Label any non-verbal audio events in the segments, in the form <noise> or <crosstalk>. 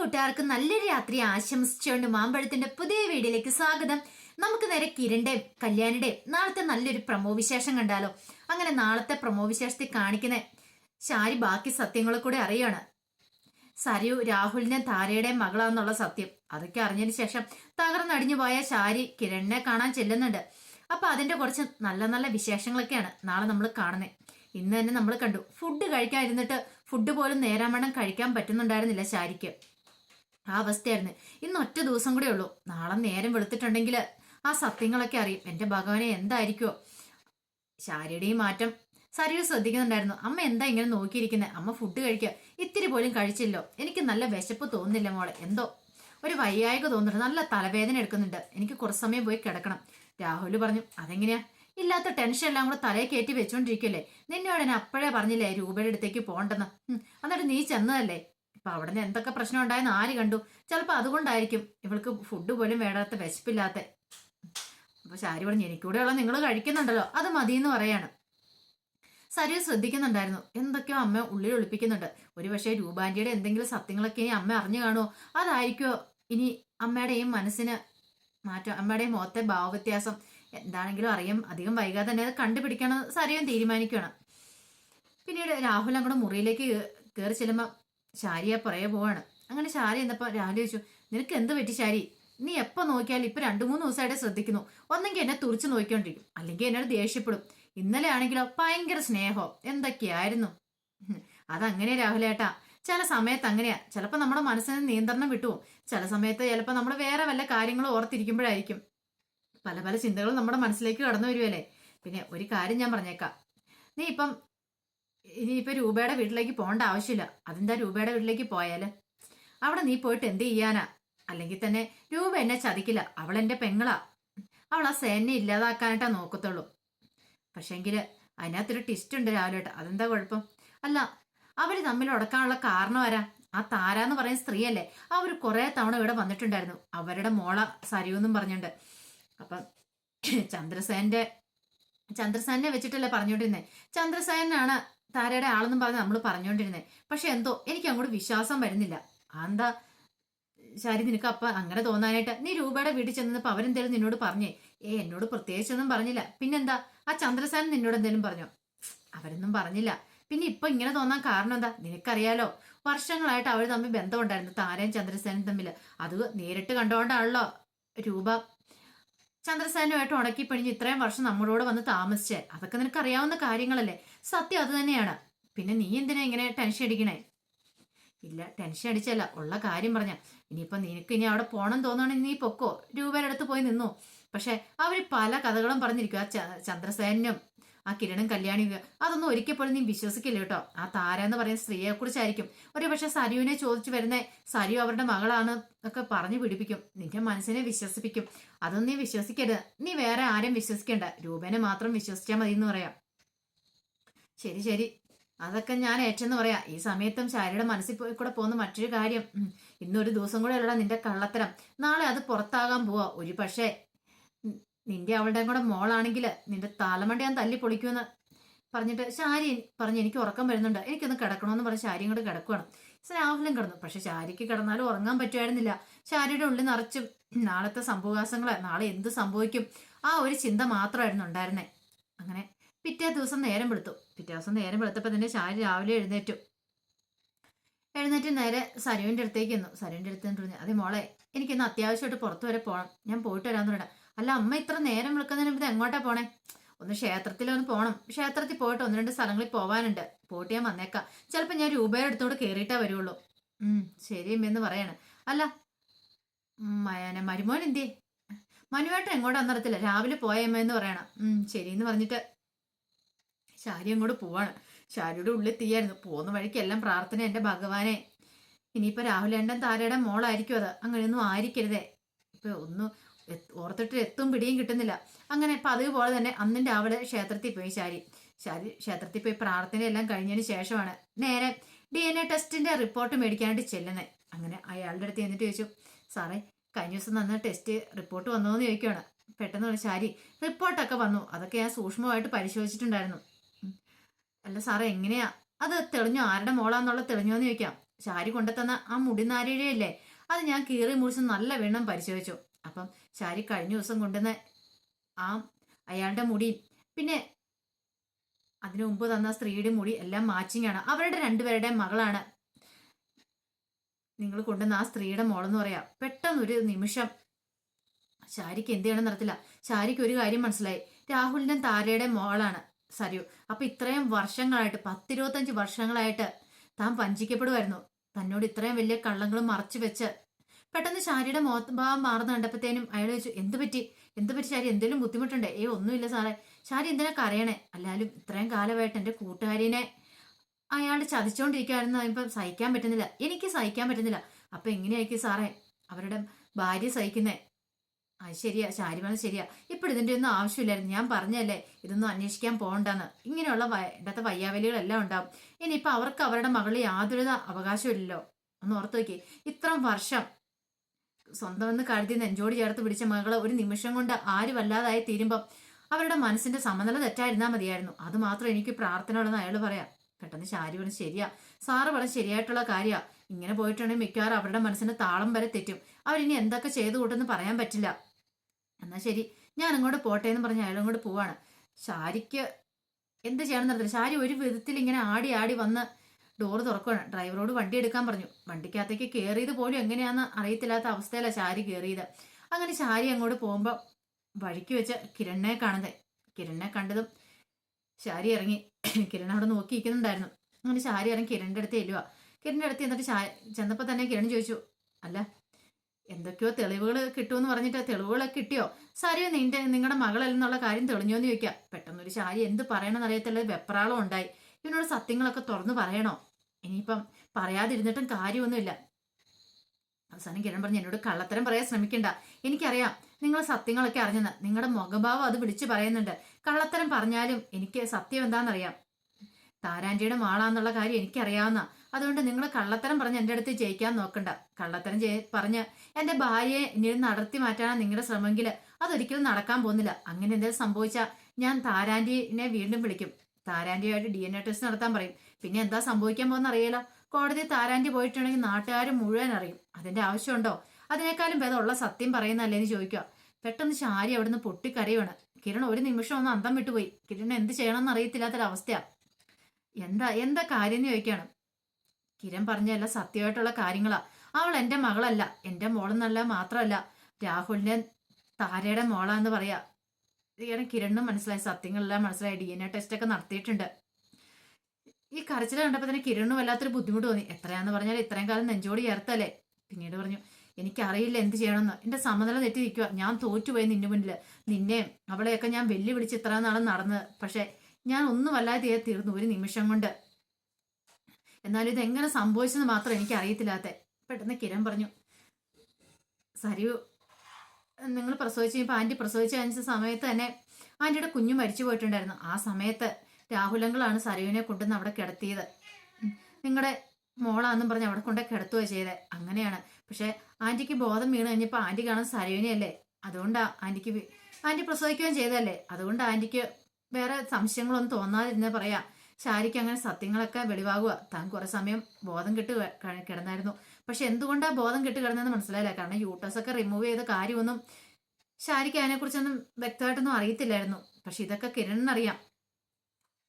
കൂട്ടുകാർക്ക് നല്ലൊരു രാത്രി ആശംസിച്ചുകൊണ്ട് മാമ്പഴത്തിന്റെ പുതിയ വീഡിയോയിലേക്ക് സ്വാഗതം. നമുക്ക് നേരെ കിരണ്ടേ കല്യാണിടെ നാളത്തെ നല്ലൊരു പ്രമോ വിശേഷം കണ്ടാലോ? അങ്ങനെ നാളത്തെ പ്രമോ വിശേഷത്തിൽ കാണിക്കുന്ന ശാരി ബാക്കി സത്യങ്ങളെ കൂടെ അറിയാണ്. സരു രാഹുലിനെ താരയുടെ മകളാന്നുള്ള സത്യം. അതൊക്കെ അറിഞ്ഞതിന് ശേഷം തകർന്നടിഞ്ഞു പോയ ശാരി കിരണിനെ കാണാൻ ചെല്ലുന്നുണ്ട്. അപ്പൊ അതിന്റെ കുറച്ച് നല്ല നല്ല വിശേഷങ്ങളൊക്കെയാണ് നാളെ നമ്മൾ കാണുന്നത് ഇന്ന് തന്നെ നമ്മൾ കണ്ടു. ഫുഡ് കഴിക്കാൻ ഇരുന്നിട്ട് ഫുഡ് പോലും നേരാമണ്ണം കഴിക്കാൻ പറ്റുന്നുണ്ടായിരുന്നില്ല ശാരിക്ക്. ആ അവസ്ഥയായിരുന്നു. ഇന്ന് ഒറ്റ ദിവസം കൂടെ ഉള്ളൂ. നാളെ നേരം വെളുത്തിട്ടുണ്ടെങ്കിൽ ആ സത്യങ്ങളൊക്കെ അറിയും. എന്റെ ഭഗവാനെ എന്തായിരിക്കുമോ ശാരിയുടെയും മാറ്റം. സരിയു ശ്രദ്ധിക്കുന്നുണ്ടായിരുന്നു. അമ്മ എന്താ ഇങ്ങനെ നോക്കിയിരിക്കുന്നത്? അമ്മ ഫുഡ് കഴിക്കുക. ഇത്തിരി പോലും കഴിച്ചില്ലോ. എനിക്ക് നല്ല വിശപ്പ് തോന്നുന്നില്ല മോളെ. എന്തോ ഒരു വയ്യായ്ക തോന്നുന്നുണ്ട്. നല്ല തലവേദന എടുക്കുന്നുണ്ട്. എനിക്ക് കുറച്ച് സമയം പോയി കിടക്കണം. രാഹുൽ പറഞ്ഞു അതെങ്ങനെയാ? ഇല്ലാത്ത ടെൻഷൻ എല്ലാം കൂടെ തലയെ കയറ്റി വെച്ചോണ്ടിരിക്കല്ലേ നിന്നോട് ഞാൻ അപ്പോഴേ പറഞ്ഞില്ലേ രൂപയുടെ അടുത്തേക്ക് പോകണ്ടെന്ന് എന്നിട്ട് നീ ചെന്നതല്ലേ? ഇപ്പൊ അവിടെ നിന്ന് എന്തൊക്കെ പ്രശ്നം ഉണ്ടായെന്ന് ആര് കണ്ടു? ചിലപ്പോ അതുകൊണ്ടായിരിക്കും ഇവൾക്ക് ഫുഡ് പോലും വേണ്ടാത്ത വിശപ്പില്ലാത്ത. അപ്പൊ ശാരി പറഞ്ഞു എനിക്കൂടെയുള്ള നിങ്ങൾ കഴിക്കുന്നുണ്ടല്ലോ അത് മതി എന്ന് പറയാണ്. സരി ശ്രദ്ധിക്കുന്നുണ്ടായിരുന്നു. എന്തൊക്കെയോ അമ്മ ഉള്ളിൽ ഒളിപ്പിക്കുന്നുണ്ട്. ഒരുപക്ഷെ രൂപാന്റിയുടെ എന്തെങ്കിലും സത്യങ്ങളൊക്കെ ഇനി അമ്മ അറിഞ്ഞു കാണുമോ അതായിരിക്കോ ഇനി അമ്മയുടെയും മനസ്സിന് മാറ്റം അമ്മയുടെയും മുഖത്തെ ഭാവവ്യത്യാസം? എന്താണെങ്കിലും അറിയാം അധികം വൈകാതെ തന്നെ അത് കണ്ടുപിടിക്കണം സരിയും തീരുമാനിക്കണം പിന്നീട് രാഹുൽ അങ്ങോട്ട് മുറിയിലേക്ക് കയറി ചെല്ലുമ്പോൾ ശാരിയെ പറയെ പോവാണ്. അങ്ങനെ ശാരി എന്നപ്പോ രാഹുൽ ചോദിച്ചു നിനക്ക് എന്ത് പറ്റി ശാരി? നീ എപ്പോ നോക്കിയാലും ഇപ്പൊ രണ്ട് മൂന്ന് ദിവസമായിട്ട് ശ്രദ്ധിക്കുന്നു. ഒന്നെങ്കിൽ എന്നെ തുറിച്ച് നോക്കിക്കൊണ്ടിരിക്കും. അല്ലെങ്കിൽ എന്നോട് ദേഷ്യപ്പെടും. ഇന്നലെ ആണെങ്കിലോ ഭയങ്കര സ്നേഹോ? എന്തൊക്കെയായിരുന്നു? <laughs> അതങ്ങനെ രാഹുലേട്ടാ ചില സമയത്ത് അങ്ങനെയാ. ചിലപ്പോൾ നമ്മുടെ മനസ്സിന് നിയന്ത്രണം വിട്ടുപോകും. ചില സമയത്ത് ചിലപ്പോൾ നമ്മൾ വേറെ വല്ല കാര്യങ്ങളും ഓർത്തിരിക്കുമ്പോഴായിരിക്കും. പല പല ചിന്തകളും നമ്മുടെ മനസ്സിലേക്ക് കടന്നു വരുമല്ലേ പിന്നെ ഒരു കാര്യം ഞാൻ പറഞ്ഞേക്കാം. നീ ഇപ്പം ഇനിയിപ്പോ രൂപയുടെ വീട്ടിലേക്ക് പോകേണ്ട ആവശ്യമില്ല. അതെന്താ രൂപയുടെ വീട്ടിലേക്ക് പോയാൽ അവിടെ നീ പോയിട്ട് എന്ത് ചെയ്യാനാ? അല്ലെങ്കിൽ തന്നെ രൂപ എന്നെ ചതിക്കില്ല. അവൾ എന്റെ പെങ്ങളാ. അവൾ ആ സേനെ ഇല്ലാതാക്കാനായിട്ടാ നോക്കത്തുള്ളൂ. പക്ഷെങ്കിൽ അതിനകത്തൊരു ടിസ്റ്റ് ഉണ്ട് രാവിലെ അതെന്താ കുഴപ്പം? അല്ല അവർ തമ്മിൽ ഉടക്കാനുള്ള കാരണം ആരാ? ആ താര എന്ന് പറയുന്ന സ്ത്രീയല്ലേ? അവർ കുറെ തവണ ഇവിടെ വന്നിട്ടുണ്ടായിരുന്നു. അവരുടെ മോള സരിയു എന്നും പറഞ്ഞിട്ടുണ്ട് അപ്പം ചന്ദ്രസേന്റെ ചന്ദ്രസേനെ വെച്ചിട്ടല്ലേ പറഞ്ഞോണ്ടിരുന്നേ ചന്ദ്രസേനാണ് താരയുടെ ആളെന്നും പറഞ്ഞ് നമ്മൾ പറഞ്ഞുകൊണ്ടിരുന്നേ പക്ഷെ എന്തോ എനിക്ക് അങ്ങോട്ട് വിശ്വാസം വരുന്നില്ല. എന്താ ശരി നിനക്ക് അപ്പ അങ്ങനെ തോന്നാനായിട്ട് നീ രൂപയുടെ വീട്ടിൽ ചെന്നപ്പോ അവരെന്തേലും നിന്നോട് പറഞ്ഞേ? ഏ എന്നോട് പ്രത്യേകിച്ചൊന്നും പറഞ്ഞില്ല. പിന്നെന്താ? ആ ചന്ദ്രസേൻ നിന്നോട് എന്തേലും പറഞ്ഞോ? അവരൊന്നും പറഞ്ഞില്ല. പിന്നെ ഇപ്പൊ ഇങ്ങനെ തോന്നാൻ കാരണം എന്താ? നിനക്കറിയാലോ? വർഷങ്ങളായിട്ട് അവർ തമ്മിൽ ബന്ധമുണ്ടായിരുന്നു താരയും ചന്ദ്രസേനും തമ്മിൽ അത് നേരിട്ട് കണ്ടുകൊണ്ടാണല്ലോ രൂപ ചന്ദ്രസേനുമായിട്ട് ഉണക്കി പിഴിഞ്ഞ് ഇത്രയും വർഷം നമ്മളോട് വന്ന് താമസിച്ച്. അതൊക്കെ നിനക്ക് അറിയാവുന്ന കാര്യങ്ങളല്ലേ? സത്യം അത് തന്നെയാണ്. പിന്നെ നീ എന്തിനാ ഇങ്ങനെ ടെൻഷൻ അടിക്കണേ? ഇല്ല ടെൻഷൻ അടിച്ചല്ല. ഉള്ള കാര്യം പറഞ്ഞ. ഇനിയിപ്പൊ നിനക്ക് ഇനി അവിടെ പോകണം തോന്നുകയാണെങ്കിൽ നീ പൊക്കോ. രൂപയുടെ അടുത്ത് പോയി നിന്നു. പക്ഷെ അവർ പല കഥകളും പറഞ്ഞിരിക്കും ആ ചന്ദ്രസേനും ആ കിരണും കല്യാണിയും അതൊന്നും ഒരിക്കൽ നീ വിശ്വസിക്കില്ല കേട്ടോ. ആ താര എന്ന് പറയുന്ന സ്ത്രീയെ കുറിച്ചായിരിക്കും. ഒരു പക്ഷെ ചോദിച്ചു വരുന്ന സരിയു അവരുടെ മകളാണ് ഒക്കെ പറഞ്ഞു പിടിപ്പിക്കും നിന്റെ മനസ്സിനെ വിശ്വസിപ്പിക്കും. അതൊന്നും നീ വിശ്വസിക്കരുത്. നീ വേറെ ആരും വിശ്വസിക്കേണ്ട. രൂപനെ മാത്രം വിശ്വസിച്ചാൽ മതി എന്ന് പറയാം. ശരി ശരി. അതൊക്കെ ഞാൻ ഏറ്റെന്ന് പറയാം. ഈ സമയത്തും ശാരിയുടെ മനസ്സിൽ പോയി കൂടെ പോകുന്ന മറ്റൊരു കാര്യം. ഇന്നൊരു ദിവസം കൂടെ ഉള്ള നിന്റെ കള്ളത്തരം. നാളെ അത് പുറത്താകാൻ പോവാ. ഒരു പക്ഷേ നിന്റെ അവളുടെ കൂടെ മോളാണെങ്കിൽ നിന്റെ താലമണ്ട ഞാൻ തല്ലി പൊളിക്കുമെന്ന് പറഞ്ഞിട്ട് ശാരി പറഞ്ഞ് എനിക്ക് ഉറക്കം വരുന്നുണ്ട്. എനിക്കൊന്ന് കിടക്കണമെന്ന് പറഞ്ഞ് ശാരിയും കൂടെ കിടക്കുവാണ്. രാഹുലും കിടന്നു. പക്ഷെ ശാരിക്ക് കിടന്നാലും ഉറങ്ങാൻ പറ്റുമായിരുന്നില്ല. ശാരിയുടെ ഉള്ളിൽ നിറച്ചും നാളത്തെ സംഭവകാസങ്ങളെ നാളെ എന്ത് സംഭവിക്കും ആ ഒരു ചിന്ത മാത്രമായിരുന്നു ഉണ്ടായിരുന്നേ. അങ്ങനെ പിറ്റേ ദിവസം നേരം വെളുത്തു. പിറ്റേ ദിവസം നേരം വെളുത്തപ്പോൾ തന്നെ ശാരി രാവിലെ എഴുന്നേറ്റു. എഴുന്നേറ്റ് നേരെ സരുവിന്റെ അടുത്തേക്ക് ചെന്നു. സരുവിന്റെ അടുത്ത് പറഞ്ഞു അതെ മോളെ എനിക്കിന്ന് അത്യാവശ്യമായിട്ട് പുറത്തു വരെ പോകണം ഞാൻ പോയിട്ട് വരാമെന്ന് പറയാം അല്ല അമ്മ ഇത്ര നേരം വിളിക്കുന്നതിന് ഇത് എങ്ങോട്ടാ പോണേ? ഒന്ന് ക്ഷേത്രത്തിലൊന്ന് പോകണം ക്ഷേത്രത്തിൽ പോയിട്ട് ഒന്ന് രണ്ട് സ്ഥലങ്ങളിൽ പോവാനുണ്ട്. പോയിട്ട് ഞാൻ വന്നേക്കാം. ചിലപ്പോൾ ഞാൻ രൂപയുടെ അടുത്തോട് കയറിയിട്ടേ വരുള്ളൂ. ഉം ശരി എന്ന് പറയാണ്. അല്ല മരുമോൻ എന്തേ മനുവേട്ടൻ എങ്ങോട്ടാന്ന് അറിയത്തില്ല. രാവിലെ പോയമ്മ എന്ന് പറയണം. ഉം ശരി എന്ന് പറഞ്ഞിട്ട് ശാരി അങ്ങോട്ട് പോവാണ്. ശാരിയുടെ ഉള്ളിൽ തീയായിരുന്നു പോകുന്ന വഴിക്ക് എല്ലാം പ്രാർത്ഥന എന്റെ ഭഗവാനെ. ഇനിയിപ്പോൾ രാഹുലേണ്ടൻ താരയുടെ മോളായിരിക്കും അത്. അങ്ങനെയൊന്നും ആയിരിക്കരുതേ. ഇപ്പൊ ഒന്നും ഓർത്തിട്ട് എത്തും പിടിയും കിട്ടുന്നില്ല. അങ്ങനെ പതിവ് പോലെ തന്നെ അന്നും രാവിലെ ക്ഷേത്രത്തിൽ പോയി ശാരി. ശാരി ക്ഷേത്രത്തിൽ പോയി പ്രാർത്ഥനയെല്ലാം കഴിഞ്ഞതിന് ശേഷമാണ് നേരെ ഡി എൻ എ ടെസ്റ്റിന്റെ റിപ്പോർട്ട് മേടിക്കാനായിട്ട് ചെല്ലുന്നത് അങ്ങനെ അയാളുടെ അടുത്ത് എന്നിട്ട് ചോദിച്ചു സാറേ കഴിഞ്ഞ ദിവസം നന്ന ടെസ്റ്റ് റിപ്പോർട്ട് വന്നോന്ന് ചോദിക്കുകയാണ് പെട്ടെന്ന് പറഞ്ഞു ശാരി റിപ്പോർട്ടൊക്കെ വന്നു. അതൊക്കെ ഞാൻ സൂക്ഷ്മമായിട്ട് പരിശോധിച്ചിട്ടുണ്ടായിരുന്നു. അല്ല സാറേ എങ്ങനെയാ? അത് തെളിഞ്ഞോ? ആരുടെ മോളാന്നുള്ള തെളിഞ്ഞോന്ന് ചോദിക്കാം. ശാരി കൊണ്ടുത്തന്ന ആ മുടിനാരിഴയല്ലേ? അത് ഞാൻ കീറി മുറിച്ച് നല്ല വെണ്ണം പരിശോധിച്ചു. അപ്പം ചാരി കഴിഞ്ഞ ദിവസം കൊണ്ടുവന്ന ആ അയാളുടെ മുടി പിന്നെ അതിനു മുമ്പ് തന്ന സ്ത്രീയുടെ മുടി എല്ലാം മാച്ചിങ് ആണ്. അവരുടെ രണ്ടുപേരുടെയും മകളാണ്. നിങ്ങൾ കൊണ്ടുവന്ന ആ സ്ത്രീയുടെ മോളെന്ന് പറയാം. പെട്ടെന്നൊരു നിമിഷം ശാരിക്ക് എന്ത് ചെയ്യണം നടത്തില്ല ശാരിക്ക് ഒരു കാര്യം മനസ്സിലായി. രാഹുലിന്റെ താരയുടെ മോളാണ് സരിയോ അപ്പം ഇത്രയും വർഷങ്ങളായിട്ട് പത്തിരുപത്തഞ്ച് വർഷങ്ങളായിട്ട് താൻ വഞ്ചിക്കപ്പെടുമായിരുന്നു തന്നോട് ഇത്രയും വലിയ കള്ളങ്ങളും മറച്ചു വെച്ച് പെട്ടെന്ന് ശാരിയുടെ മോഭാവം മാറുന്ന കണ്ടപ്പോഴത്തേനും അയാൾ ചോദിച്ചു എന്ത് പറ്റി? എന്ത് പറ്റി ശാരി? എന്തെങ്കിലും ബുദ്ധിമുട്ടുണ്ടേ? ഏ ഒന്നുമില്ല സാറേ. ശാരി എന്തിനാ കരയണേ? അല്ലാലും ഇത്രയും കാലമായിട്ട് എന്റെ കൂട്ടുകാരിനെ അയാൾ ചതിച്ചോണ്ടിരിക്കുകയായിരുന്നു ഇപ്പം സഹിക്കാൻ പറ്റുന്നില്ല. എനിക്ക് സഹിക്കാൻ പറ്റുന്നില്ല. അപ്പൊ എങ്ങനെയായിരിക്കും സാറേ അവരുടെ ഭാര്യ സഹിക്കുന്നേ? അത് ശരിയാ. ശാരി പറഞ്ഞത് ശരിയാ. ഇപ്പോൾ ഇതിന്റെ ഒന്നും ആവശ്യമില്ലായിരുന്നു. ഞാൻ പറഞ്ഞല്ലേ ഇതൊന്നും അന്വേഷിക്കാൻ പോകണ്ടെന്ന്. ഇങ്ങനെയുള്ള ഇടത്തെ വയ്യാവലികളെല്ലാം ഉണ്ടാവും. ഇനിയിപ്പോൾ അവർക്ക് അവരുടെ മകളിൽ യാതൊരു അവകാശമില്ലല്ലോ ഒന്ന് ഓർത്ത് നോക്കി ഇത്രയും വർഷം സ്വന്തം എന്ന് കരുതി നെഞ്ചോട് ചേർത്ത് പിടിച്ച മകളെ ഒരു നിമിഷം കൊണ്ട് ആര് വല്ലാതായി തീരുമ്പം അവരുടെ മനസ്സിന്റെ സമനില തെറ്റായിരുന്നാൽ മതിയായിരുന്നു. അത് മാത്രം എനിക്ക് പ്രാർത്ഥനയുള്ളതെന്ന് അയാൾ പറയാ. പെട്ടെന്ന് ശാരി പറഞ്ഞു ശരിയാ. സാറ് വളരെ ശരിയായിട്ടുള്ള കാര്യമാ ഇങ്ങനെ പോയിട്ടുണ്ടെങ്കിൽ മിക്കവാറും അവരുടെ മനസ്സിന്റെ താളം വരെ തെറ്റും. അവരിനി എന്തൊക്കെ ചെയ്തു കൂട്ടെന്ന് പറയാൻ പറ്റില്ല. എന്നാ ശരി. ഞാൻ അങ്ങോട്ട് പോട്ടെ എന്ന് പറഞ്ഞ് അയാൾ അങ്ങോട്ട് പോവാണ്. ശാരിക്ക് എന്ത് ചെയ്യണം എന്നറിയില്ല ശാരി ഒരു വിധത്തിൽ ഇങ്ങനെ ആടി ആടി വന്ന് ഡോറ് തുറക്കുകയാണ് ഡ്രൈവറോട് വണ്ടി എടുക്കാൻ പറഞ്ഞു. വണ്ടിക്കകത്തേക്ക് കയറിയത് പോലും എങ്ങനെയാണെന്ന് അറിയത്തില്ലാത്ത അവസ്ഥയിലാണ് ശാരി കയറിയത് അങ്ങനെ ശാരി അങ്ങോട്ട് പോകുമ്പോൾ വഴിക്ക് വെച്ച കിരണിനെ കാണുന്നത് കിരണിനെ കണ്ടതും ശാരി ഇറങ്ങി. കിരൺ അവിടെ നോക്കി നിൽക്കുന്നുണ്ടായിരുന്നു അങ്ങനെ ശാരി ഇറങ്ങി കിരണിന്റെ അടുത്ത് ചെല്ലുക കിരണിന്റെ അടുത്ത് എന്നിട്ട് ശാ ചെന്നപ്പോൾ തന്നെ കിരൺ ചോദിച്ചു അല്ല എന്തൊക്കെയോ തെളിവുകൾ കിട്ടുമെന്ന് പറഞ്ഞിട്ട് തെളിവുകളൊക്കെ കിട്ടിയോ? സാരിയോ നിന്റെ നിങ്ങളുടെ മകളല്ലെന്നുള്ള കാര്യം തെളിഞ്ഞോന്ന് എന്ന് ചോദിക്കാം. പെട്ടെന്നൊരു ശാരി എന്ത് പറയണമെന്ന് വെപ്രാളം ഉണ്ടായി. ഇവനോട് സത്യങ്ങളൊക്കെ തുറന്നു പറയണോ? ഇനിയിപ്പം പറയാതിരുന്നിട്ടും കാര്യമൊന്നുമില്ല. അവസാനം കിരൺ പറഞ്ഞു എന്നോട് കള്ളത്തരം പറയാൻ ശ്രമിക്കണ്ട. എനിക്കറിയാം നിങ്ങൾ സത്യങ്ങളൊക്കെ അറിഞ്ഞെന്ന്. നിങ്ങളുടെ മുഖഭാവം അത് വിളിച്ചു പറയുന്നുണ്ട്. കള്ളത്തരം പറഞ്ഞാലും എനിക്ക് സത്യം എന്താണെന്നറിയാം. താരാന്റിയുടെ മാളാന്നുള്ള കാര്യം എനിക്കറിയാവുന്ന. അതുകൊണ്ട് നിങ്ങൾ കള്ളത്തരം പറഞ്ഞ് എന്റെ അടുത്ത് ജയിക്കാൻ നോക്കണ്ട. കള്ളത്തരം ചെയ് പറഞ്ഞ് എന്റെ ഭാര്യയെ ഇനി നടത്തി മാറ്റാനാണ് നിങ്ങളുടെ ശ്രമമെങ്കിൽ അതൊരിക്കലും നടക്കാൻ പോകുന്നില്ല. അങ്ങനെ എന്തെങ്കിലും സംഭവിച്ചാൽ ഞാൻ താരാന്റിനെ വീണ്ടും വിളിക്കും. താരാന്റിയുമായിട്ട് ഡി എൻ എ ടെസ്റ്റ് നടത്താൻ പറയും. പിന്നെ എന്താ സംഭവിക്കാൻ പോകുന്ന അറിയില്ല. കോടതി താരാന്റി പോയിട്ടുണ്ടെങ്കിൽ നാട്ടുകാർ മുഴുവൻ അറിയും. അതിന്റെ ആവശ്യമുണ്ടോ? അതിനേക്കാളും ഭേദമുള്ള സത്യം പറയുന്നതല്ലേന്ന് ചോദിക്കുക. പെട്ടെന്ന് ശാരി അവിടുന്ന് പൊട്ടിക്കരയാണ് കിരൺ ഒരു നിമിഷം ഒന്ന് അന്തം വിട്ടുപോയി. കിരൺ എന്ത് ചെയ്യണമെന്ന് അറിയത്തില്ലാത്തൊരവസ്ഥയാ. എന്താ എന്താ കാര്യം എന്ന് ചോദിക്കാണ് കിരൺ പറഞ്ഞല്ല സത്യമായിട്ടുള്ള കാര്യങ്ങളാ. അവൾ എന്റെ മകളല്ല. എന്റെ മോളെന്നല്ല മാത്രമല്ല. രാഹുലിന്റെ താരയുടെ മോളാന്ന് പറയാ. ഇങ്ങനെ കിരണിനും മനസ്സിലായി സത്യങ്ങളെല്ലാം മനസ്സിലായി ഡി എൻ എ ടെസ്റ്റ് ഒക്കെ നടത്തിയിട്ടുണ്ട്. ഈ കരച്ചിൽ കണ്ടപ്പോൾ തന്നെ കിരണും വല്ലാത്തൊരു ബുദ്ധിമുട്ട് തോന്നി. എത്രയാന്ന് പറഞ്ഞാൽ ഇത്രയും കാലം നെഞ്ചോട് ചേർത്തല്ലേ? പിന്നീട് പറഞ്ഞു എനിക്കറിയില്ല എന്ത് ചെയ്യണമെന്ന്. എന്റെ സമനില തെറ്റി നിൽക്കുക ഞാൻ തോറ്റുപോയി നിന്റെ മുന്നിൽ നിന്നെ അവളെയൊക്കെ ഞാൻ വെല്ലുവിളിച്ച് ഇത്ര നാളും നടന്നത്. പക്ഷെ ഞാൻ ഒന്നും വല്ലാതെ തീർന്നു. ഒരു നിമിഷം കൊണ്ട്. എന്നാലും ഇതെങ്ങനെ സംഭവിച്ചെന്ന് മാത്രം എനിക്ക് അറിയത്തില്ലാത്ത പെട്ടെന്ന് കിരൺ പറഞ്ഞു സരിയു നിങ്ങൾ പ്രസവിച്ച് കഴിഞ്ഞപ്പോൾ ആന്റി പ്രസവിച്ച് കഴിഞ്ഞ സമയത്ത് തന്നെ ആന്റിയുടെ കുഞ്ഞു മരിച്ചു പോയിട്ടുണ്ടായിരുന്നു. ആ സമയത്ത് രാഹുലങ്ങളാണ് സരയുവിനെ കൊണ്ടുവന്ന് അവിടെ കിടത്തിയത്. നിങ്ങളുടെ മോളാന്നും പറഞ്ഞ് അവിടെ കൊണ്ട് കിടത്തുക ചെയ്തത് അങ്ങനെയാണ്. പക്ഷെ ആന്റിക്ക് ബോധം വീണ് കഴിഞ്ഞപ്പോൾ ആന്റി കാണാൻ സരയുവിനെയല്ലേ? അതുകൊണ്ടാണ് ആന്റിക്ക് ആന്റി പ്രസവിക്കുകയും ചെയ്തതല്ലേ? അതുകൊണ്ട് ആന്റിക്ക് വേറെ സംശയങ്ങളൊന്നും തോന്നാതിരുന്നേ പറയാ. ശാരിക്ക് അങ്ങനെ സത്യങ്ങളൊക്കെ വെളിവാകുക താൻ കുറേ സമയം ബോധം കെട്ട് കിടന്നായിരുന്നു. പക്ഷെ എന്തുകൊണ്ടാ ബോധം കെട്ട് കിടന്നതെന്ന് മനസ്സിലായില്ല. കാരണം യൂട്ടസ് ഒക്കെ റിമൂവ് ചെയ്ത കാര്യമൊന്നും ശാരിക്ക് അതിനെക്കുറിച്ചൊന്നും വ്യക്തമായിട്ടൊന്നും അറിയത്തില്ലായിരുന്നു. പക്ഷെ ഇതൊക്കെ കിരണിനറിയാം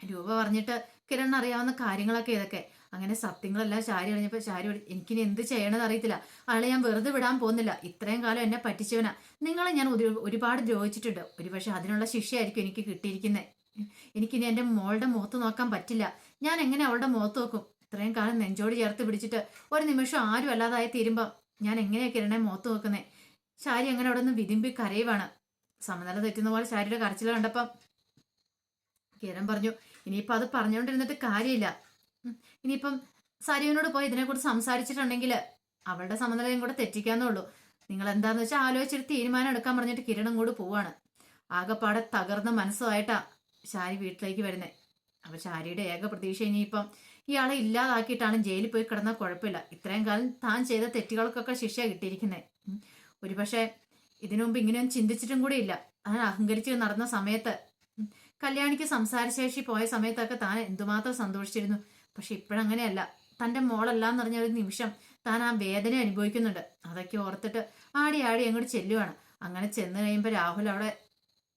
രൂപ പറഞ്ഞിട്ട് കിരൺ അറിയാവുന്ന കാര്യങ്ങളൊക്കെ ഇതൊക്കെ. അങ്ങനെ സത്യങ്ങളെല്ലാം ശാരി അറിഞ്ഞപ്പോൾ ശാരി എനിക്കിനി എന്ത് ചെയ്യണമെന്ന് അറിയത്തില്ല. ആളെ ഞാൻ വെറുതെ വിടാൻ പോകുന്നില്ല. ഇത്രയും കാലം എന്നെ പറ്റിച്ചവനാ. നിങ്ങളെ ഞാൻ ഒരുപാട് ദ്രോഹിച്ചിട്ടുണ്ട്. ഒരുപക്ഷെ അതിനുള്ള ശിക്ഷയായിരിക്കും എനിക്ക് കിട്ടിയിരിക്കുന്നത് എനിക്കിനി എന്റെ മോളുടെ മുഖത്ത് നോക്കാൻ പറ്റില്ല. ഞാൻ എങ്ങനെ അവളുടെ മുഖത്ത് നോക്കും? ഇത്രയും കാലം നെഞ്ചോട് ചേർത്ത് പിടിച്ചിട്ട് ഒരു നിമിഷം ആരും അല്ലാതായി തീരുമ്പോൾ ഞാൻ എങ്ങനെയാ കിരണെ മുഖത്ത് നോക്കുന്നേ? ശാരി അങ്ങനെ അവിടെ നിന്ന് വിതിമ്പി കരയുവാണ്. സമനില തെറ്റുന്ന പോലെ ശാരിയുടെ കരച്ചിൽ കണ്ടപ്പം കിരൺ പറഞ്ഞു ഇനിയിപ്പോൾ അത് പറഞ്ഞുകൊണ്ടിരുന്നിട്ട് കാര്യമില്ല. ഇനിയിപ്പം സരിയനോട് പോയി ഇതിനെക്കുറിച്ച് സംസാരിച്ചിട്ടുണ്ടെങ്കിൽ അവളുടെ സമനിലയും കൂടെ തെറ്റിക്കാന്നേ ഉള്ളൂ. നിങ്ങൾ എന്താന്ന് വെച്ചാൽ ആലോചിച്ചിട്ട് തീരുമാനം എടുക്കാൻ പറഞ്ഞിട്ട് കിരണും കൂടെ പോവാണ്. ആകെപ്പാടെ തകർന്ന മനസ്സുമായിട്ടാ ശാരി വീട്ടിലേക്ക് വരുന്നത് അപ്പൊ ശാരിയുടെ ഏക പ്രതീക്ഷ ഇനിയിപ്പം ഇയാളെ ഇല്ലാതാക്കിയിട്ടാണ് ജയിലിൽ പോയി കിടന്നാൽ കുഴപ്പമില്ല. ഇത്രയും കാലം താൻ ചെയ്ത തെറ്റുകൾക്കൊക്കെ ശിക്ഷ കിട്ടിയിരിക്കുന്നത് ഒരുപക്ഷെ ഇതിനു മുമ്പ് ഇങ്ങനെയൊന്നും ചിന്തിച്ചിട്ടും കൂടി ഇല്ല. താൻ അഹങ്കരിച്ച് നടന്ന സമയത്ത് കല്യാണിക്ക് സംസാരശേഷി പോയ സമയത്തൊക്കെ താൻ എന്തുമാത്രം സന്തോഷിച്ചിരുന്നു. പക്ഷെ ഇപ്പോഴങ്ങനെയല്ല. തന്റെ മോളല്ലാന്ന് പറഞ്ഞ ഒരു നിമിഷം താൻ ആ വേദന അനുഭവിക്കുന്നുണ്ട്. അതൊക്കെ ഓർത്തിട്ട് ആടി ആടി അങ്ങോട്ട് ചെല്ലുവാണ്. അങ്ങനെ ചെന്ന് കഴിയുമ്പോൾ രാഹുൽ അവിടെ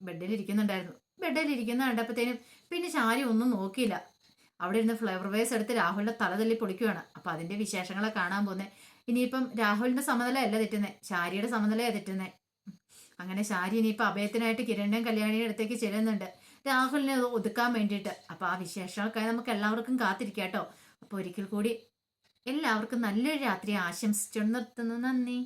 ബെഡിലിരിക്കുന്നുണ്ടായിരുന്നു. ബെഡിലിരിക്കുന്ന കണ്ടപ്പോഴത്തേനും പിന്നെ ശാരി ഒന്നും നോക്കിയില്ല. അവിടെ ഇരുന്ന് ഫ്ലവർ വേസ് എടുത്ത് രാഹുലിന്റെ തല തല്ലി പൊടിക്കുകയാണ് അപ്പൊ അതിന്റെ വിശേഷങ്ങളെ കാണാൻ പോകുന്നത് ഇനിയിപ്പം രാഹുലിന്റെ സമനില അല്ല തെറ്റുന്നത് ശാരിയുടെ സമനിലയാ തെറ്റുന്നത് അങ്ങനെ ശാരി ഇനിയിപ്പോൾ അഭയത്തിനായിട്ട് കിരണിന്റെയും കല്യാണിയുടെ അടുത്തേക്ക് ചെല്ലുന്നുണ്ട്. രാഹുലിനെ ഒതുക്കാൻ വേണ്ടിയിട്ട്. അപ്പോൾ ആ വിശേഷങ്ങൾക്കായി നമുക്ക് എല്ലാവർക്കും കാത്തിരിക്കാം കേട്ടോ. അപ്പോൾ ഒരിക്കൽ കൂടി എല്ലാവർക്കും നല്ലൊരു രാത്രി ആശംസിച്ചു നിർത്തുന്നു. നന്ദി.